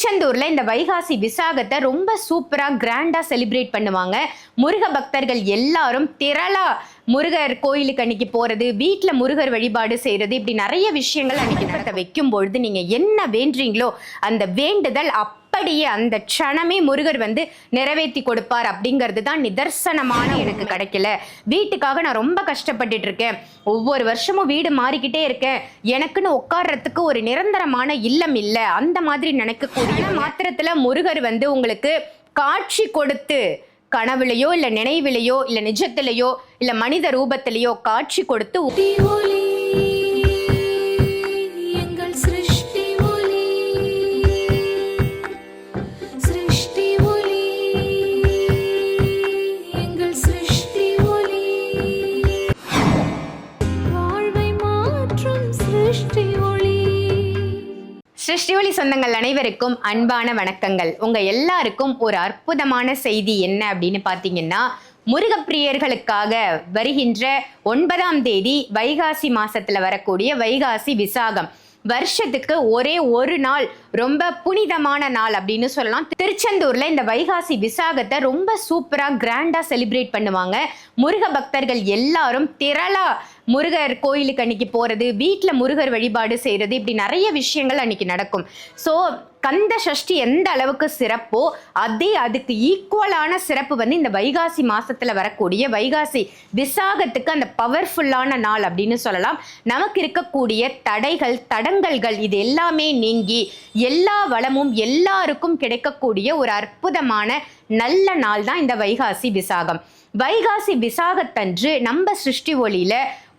திருச்செந்தூர்ல இந்த வைகாசி விசாகத்தை ரொம்ப சூப்பரா கிராண்டா செலிப்ரேட் பண்ணுவாங்க. முருக பக்தர்கள் எல்லாரும் திரளா முருகர் கோயிலுக்கு அன்னைக்கு போறது வீட்டில் முருகர் வழிபாடு செய்யறது இப்படி நிறைய விஷயங்கள் அன்னைக்கு வைக்கும் பொழுது நீங்க என்ன வேண்டுறீங்களோ அந்த வேண்டுதல் அப்படியே அந்த க்ஷணமே முருகர் வந்து நிறைவேற்றி கொடுப்பார் அப்படிங்கிறது தான் நிதர்சனமான எனக்கு கிடைக்கல. வீட்டுக்காக நான் ரொம்ப கஷ்டப்பட்டுட்டு இருக்கேன். ஒவ்வொரு வருஷமும் வீடு மாறிக்கிட்டே இருக்கேன். எனக்குன்னு உட்கார்றதுக்கு ஒரு நிரந்தரமான இல்லம் இல்லை. அந்த மாதிரி நினைக்கக்கூடிய மாத்திரத்தில் முருகர் வந்து உங்களுக்கு காட்சி கொடுத்து கனவுலையோ இல்லை நினைவிலையோ இல்லை நிஜத்திலையோ இல்லை மனித ரூபத்திலையோ காட்சி கொடுத்து சிருஷ்டிவொலி சொந்தங்கள் அனைவருக்கும் அன்பான வணக்கங்கள். உங்க எல்லாருக்கும் ஒரு அற்புதமான செய்தி என்ன அப்படின்னு பாத்தீங்கன்னா முருகப்பிரியர்களுக்காக வருகின்ற ஒன்பதாம் தேதி வைகாசி மாசத்துல வரக்கூடிய வைகாசி விசாகம். வருஷத்துக்கு ஒரே ஒரு நாள் ரொம்ப புனிதமான நாள் அப்படின்னு சொல்லலாம். திருச்செந்தூர்ல இந்த வைகாசி விசாகத்தை ரொம்ப சூப்பரா கிராண்டா செலிப்ரேட் பண்ணுவாங்க. முருக பக்தர்கள் எல்லாரும் திரளா முருகர் கோயிலுக்கு அன்னைக்கு போறது வீட்டில் முருகர் வழிபாடு செய்யறது இப்படி நிறைய விஷயங்கள் அன்னைக்கு நடக்கும். ஸோ கந்த சஷ்டி எந்த அளவுக்கு சிறப்போ அதே அதுக்கு ஈக்குவலான சிறப்பு வந்து இந்த வைகாசி மாசத்துல வரக்கூடிய வைகாசி விசாகத்துக்கு அந்த பவர்ஃபுல்லான நாள் அப்படின்னு சொல்லலாம். நமக்கு இருக்கக்கூடிய தடைகள் தடங்கல்கள் இது எல்லாமே நீங்கி எல்லா வளமும் எல்லாருக்கும் கிடைக்கக்கூடிய ஒரு அற்புதமான நல்ல நாள் தான் இந்த வைகாசி விசாகம். வைகாசி விசாகத்தன்று நம்ம சிருஷ்டி ஒளியில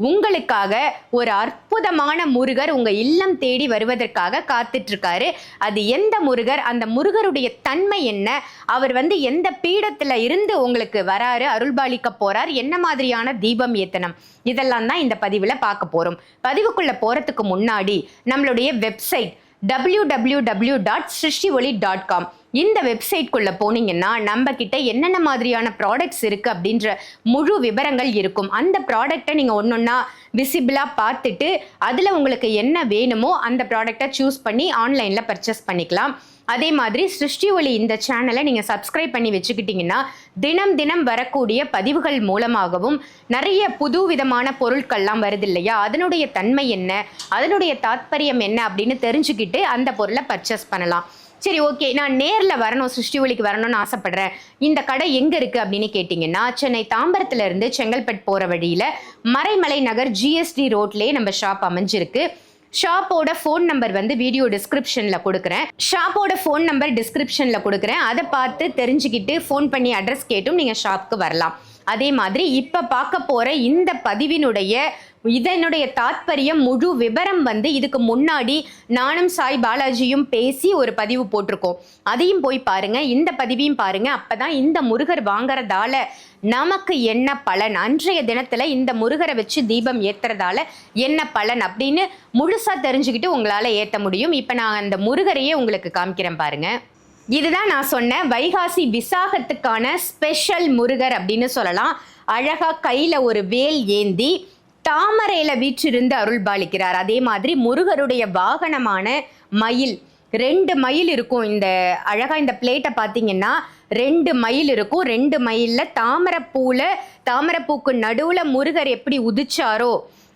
உங்களுக்காக ஒரு அற்புதமான முருகர் உங்க இல்லம் தேடி வருவதற்காக காத்துட்டு இருக்காரு அது எந்த முருகர்? அந்த முருகருடைய தன்மை என்ன? அவர் வந்து எந்த பீடத்துல இருந்து உங்களுக்கு வராரு? அருள்பாலிக்க போறார்? என்ன மாதிரியான தீபம் ஏத்தனம் இதெல்லாம் தான் இந்த பதிவுல பார்க்க போறோம். பதிவுக்குள்ள போறதுக்கு முன்னாடி நம்மளுடைய website W W W dot Srishti Oli dot com இந்த வெப்சைட்குள்ளே போனீங்கன்னா நம்ம கிட்ட என்னென்ன மாதிரியான ப்ராடக்ட்ஸ் இருக்குது அப்படின்ற முழு விவரங்கள் இருக்கும். அந்த ப்ராடக்ட்டை நீங்கள் ஒன்று ஒன்றா விசிபிளாக பார்த்துட்டு அதில் உங்களுக்கு என்ன வேணுமோ அந்த ப்ராடக்டை சூஸ் பண்ணி ஆன்லைனில் பர்ச்சேஸ் பண்ணிக்கலாம். அதே மாதிரி சிருஷ்டி ஒளி இந்த சேனலை நீங்கள் சப்ஸ்கிரைப் பண்ணி வச்சுக்கிட்டிங்கன்னா தினம் தினம் வரக்கூடிய பதிவுகள் மூலமாகவும் நிறைய புது விதமான பொருட்கள்லாம் வருது இல்லையா? அதனுடைய தன்மை என்ன? அதனுடைய தாத்பரியம் என்ன? அப்படின்னு தெரிஞ்சுக்கிட்டு அந்த பொருளை பர்ச்சேஸ் பண்ணலாம். சரி ஓகே நான் நேரில் வரணும் சிருஷ்டி ஒளிக்கு வரணும்னு ஆசைப்பட்றேன். இந்த கடை எங்கே இருக்குது அப்படின்னு கேட்டிங்கன்னா சென்னை தாம்பரத்துலேருந்து செங்கல்பட்டு போகிற வழியில் மறைமலை நகர் ஜிஎஸ்டி ரோட்லேயே நம்ம ஷாப் அமைஞ்சிருக்கு. ஷாப்போட ஃபோன் நம்பர் வந்து வீடியோ டிஸ்கிரிப்ஷனில் கொடுக்குறேன். ஷாப்போட ஃபோன் நம்பர் டிஸ்கிரிப்ஷனில் கொடுக்குறேன். அதை பார்த்து தெரிஞ்சுக்கிட்டு ஃபோன் பண்ணி அட்ரஸ் கேட்டும் நீங்கள் ஷாப்க்கு வரலாம். அதே மாதிரி இப்போ பார்க்க போகிற இந்த பதிவினுடைய இதனுடைய தாத்பரியம் முழு விவரம் வந்து இதுக்கு முன்னாடி நானும் சாய் பாலாஜியும் பேசி ஒரு பதிவு போட்டிருக்கோம். அதையும் போய் பாருங்க இந்த பதிவையும் பாருங்க. அப்பதான் இந்த முருகர் வாங்குறதால நமக்கு என்ன பலன்? அன்றைய தினத்துல இந்த முருகரை வச்சு தீபம் ஏத்துறதால என்ன பலன் அப்படின்னு முழுசா தெரிஞ்சுக்கிட்டு உங்களால ஏத்த முடியும். இப்ப நான் அந்த முருகரையே உங்களுக்கு காமிக்கிறேன் பாருங்க. இதுதான் நான் சொன்ன வைகாசி விசாகத்துக்கான ஸ்பெஷல் முருகர் அப்படின்னு சொல்லலாம். அழகா கையில ஒரு வேல் ஏந்தி தாமரையில வீற்றிருந்து அருள் பாலிக்கிறார் அதே மாதிரி முருகருடைய வாகனமான மயில் ரெண்டு மயில் இருக்கும். இந்த அழகா இந்த பிளேட்டை பார்த்தீங்கன்னா ரெண்டு மயில் இருக்கும். ரெண்டு மயிலில் தாமரைப்பூவில் தாமரைப்பூக்கு நடுவில் முருகர் எப்படி உதிச்சாரோ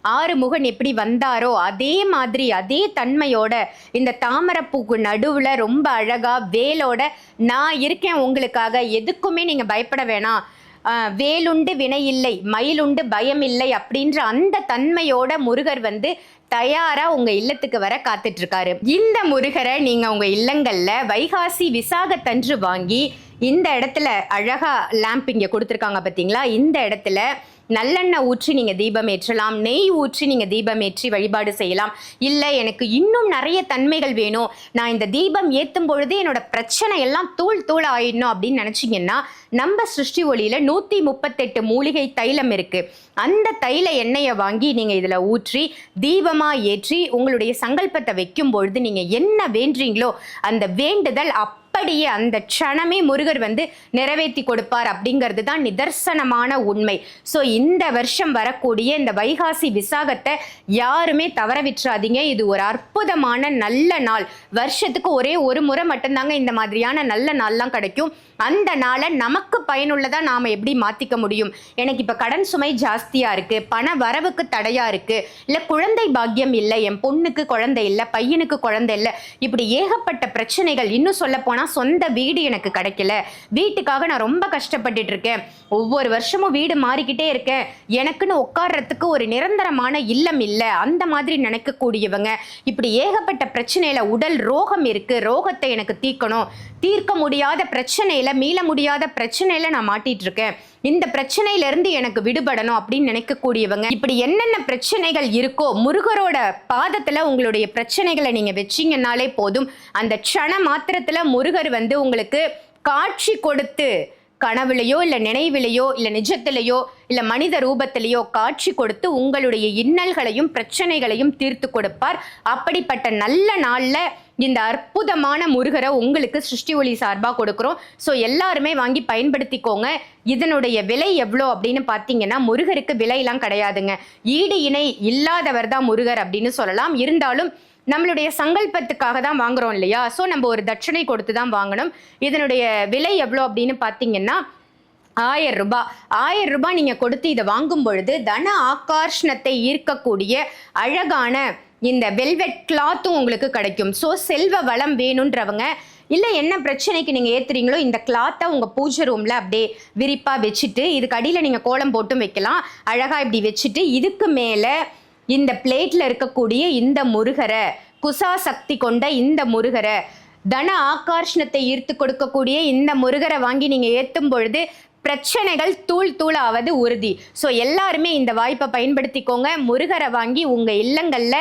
ஆறுமுகன் எப்படி வந்தாரோ அதே மாதிரி அதே தன்மையோட இந்த தாமரைப்பூக்கு நடுவில் ரொம்ப அழகாக வேலோட நான் இருக்கேன் உங்களுக்காக எதுக்குமே நீங்கள் பயப்பட வேணாம். வேலுண்டு வினை இல்லை மயிலுண்டு பயம் இல்லை அப்படின்ற அந்த தன்மையோட முருகர் வந்து தயாரா உங்க இல்லத்துக்கு வர காத்துட்டு இருக்காரு இந்த முருகரை நீங்க உங்க இல்லங்கள்ல வைகாசி விசாகத்தன்று வாங்கி இந்த இடத்துல அழகா லேம்ப் இங்க கொடுத்துருக்காங்க பாத்தீங்களா? இந்த இடத்துல நல்லெண்ணெய் ஊற்றி நீங்கள் தீபம் ஏற்றலாம் நெய் ஊற்றி நீங்கள் தீபம் ஏற்றி வழிபாடு செய்யலாம். இல்லை எனக்கு இன்னும் நிறைய தன்மைகள் வேணும். நான் இந்த தீபம் ஏற்றும் பொழுது என்னோட பிரச்சனை எல்லாம் தூள் தூள் ஆயிடணும் அப்படின்னு நினச்சிங்கன்னா நம்ம சிருஷ்டி ஒளியில் நூற்றி முப்பத்தெட்டு மூலிகை தைலம் இருக்குது அந்த தைல எண்ணெயை வாங்கி நீங்கள் இதில் ஊற்றி தீபமாக ஏற்றி உங்களுடைய சங்கல்பத்தை வைக்கும் பொழுது நீங்கள் என்ன வேண்டுறீங்களோ அந்த வேண்டுதல் அப் அப்படியே அந்த க்ஷணமே முருகர் வந்து நிறைவேற்றி கொடுப்பார் அப்படிங்கிறது தான் நிதர்சனமான உண்மை. ஸோ இந்த வருஷம் வரக்கூடிய இந்த வைகாசி விசாகத்தை யாருமே தவற விட்டுறாதீங்க. இது ஒரு அற்புதமான நல்ல நாள். வருஷத்துக்கு ஒரே ஒரு முறை மட்டும்தாங்க இந்த மாதிரியான நல்ல நாள்லாம் கிடைக்கும். அந்த நாளை நமக்கு பயனுள்ளதாக நாம் எப்படி மாற்றிக்க முடியும்? எனக்கு இப்போ கடன் சுமை ஜாஸ்தியாக இருக்குது பண வரவுக்கு தடையாக இருக்குது இல்லை குழந்தை பாக்கியம் இல்லை என் பொண்ணுக்கு குழந்தை இல்லை பையனுக்கு குழந்தை இல்லை இப்படி ஏகப்பட்ட பிரச்சனைகள் இன்னும் சொல்ல போனால் சொந்த வீடு எனக்கு கிடைக்கல. வீட்டுக்காக நான் ரொம்ப கஷ்டப்பட்டுட்டு இருக்கேன். ஒவ்வொரு வருஷமும் வீடு மாறிக்கிட்டே இருக்கேன். எனக்குன்னு உட்கார்றதுக்கு ஒரு நிரந்தரமான இல்லம் இல்லை. அந்த மாதிரி நினைக்கக்கூடியவங்க இப்படி ஏகப்பட்ட பிரச்சனையில் உடல் ரோகம் இருக்குது ரோகத்தை எனக்கு தீர்க்கணும். தீர்க்க முடியாத பிரச்சனை மீள முடியாத பிரச்சனையில் நான் மாட்டிகிட்டு இருக்கேன் இந்த பிரச்சனையில இருந்து எனக்கு விடுபடணும் அப்படின்னு நினைக்கக்கூடியவங்க இப்படி என்னென்ன பிரச்சனைகள் இருக்கோ முருகரோட பாதத்தில் உங்களுடைய பிரச்சனைகளை நீங்கள் வச்சீங்கன்னாலே போதும். அந்த க்ஷண மாத்திரத்தில் முருகர் வந்து உங்களுக்கு காட்சி கொடுத்து கனவுலையோ இல்லை நினைவிலையோ இல்லை நிஜத்திலேயோ இல்லை மனித ரூபத்திலேயோ காட்சி கொடுத்து உங்களுடைய இன்னல்களையும் பிரச்சனைகளையும் தீர்த்து கொடுப்பார். அப்படிப்பட்ட நல்ல நாளில் இந்த அற்புதமான முருகரை உங்களுக்கு சிருஷ்டி ஒளி சார்பாக கொடுக்குறோம். ஸோ எல்லாருமே வாங்கி பயன்படுத்திக்கோங்க. இதனுடைய விலை எவ்வளோ அப்படின்னு பார்த்தீங்கன்னா முருகருக்கு விலையெல்லாம் கிடையாதுங்க. ஈடு இணை இல்லாதவர் தான் முருகர் அப்படின்னு சொல்லலாம். இருந்தாலும் நம்மளுடைய சங்கல்பத்துக்காக தான் வாங்குறோம் இல்லையா? ஸோ நம்ம ஒரு தட்சணை கொடுத்து தான் வாங்கணும். இதனுடைய விலை எவ்வளோ அப்படின்னு பார்த்தீங்கன்னா ஆயிரம் ரூபாய் ஆயிரம் ரூபாய் நீங்கள் கொடுத்து இதை வாங்கும் பொழுது தன ஆகர்ஷணத்தை ஈர்க்கக்கூடிய அழகான இந்த வெல்வெட் கிளாத்தும் உங்களுக்கு கிடைக்கும். ஸோ செல்வ வளம் வேணுன்றவங்க இல்லை என்ன பிரச்சனைக்கு நீங்கள் ஏற்றுறீங்களோ இந்த கிளாத்தை உங்கள் பூஜை ரூமில் அப்படியே விரிப்பாக வச்சுட்டு இதுக்கு அடியில் நீங்கள் கோலம் போட்டும் வைக்கலாம். அழகாக இப்படி வச்சுட்டு இதுக்கு மேலே இந்த பிளேட்ல இருக்கக்கூடிய இந்த முருகரை குசா சக்தி கொண்ட இந்த முருகரை தன ஆகர்ஷணத்தை ஈர்த்து கொடுக்கக்கூடிய இந்த முருகரை வாங்கி நீங்க ஏத்தும் பொழுது பிரச்சனைகள் தூள் தூளாவது உறுதி. ஸோ எல்லாருமே இந்த வாய்ப்பை பயன்படுத்திக்கோங்க. முருகரை வாங்கி உங்க இல்லங்கள்ல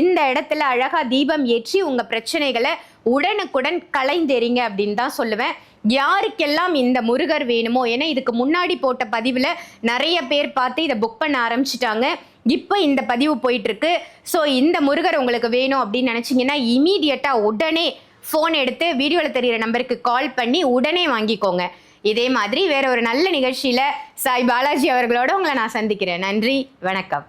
இந்த இடத்துல அழகா தீபம் ஏற்றி உங்க பிரச்சனைகளை உடனுக்குடன் கலைந்தெறிங்க அப்படின்னு தான் சொல்லுவேன். யாருக்கெல்லாம் இந்த முருகர் வேணுமோ ஏன்னா இதுக்கு முன்னாடி போட்ட பதிவில் நிறைய பேர் பார்த்து இதை புக் பண்ண ஆரம்பிச்சிட்டாங்க. இப்போ இந்த பதிவு போயிட்டுருக்கு. ஸோ இந்த முருகர் உங்களுக்கு வேணும் அப்படின்னு நினச்சிங்கன்னா இமீடியட்டாக உடனே ஃபோன் எடுத்து வீடியோவில் தெரிகிற நம்பருக்கு கால் பண்ணி உடனே வாங்கிக்கோங்க. இதே மாதிரி வேற ஒரு நல்ல நிகழ்ச்சியில் சாய் பாலாஜி அவர்களோட உங்களை நான் சந்திக்கிறேன். நன்றி வணக்கம்.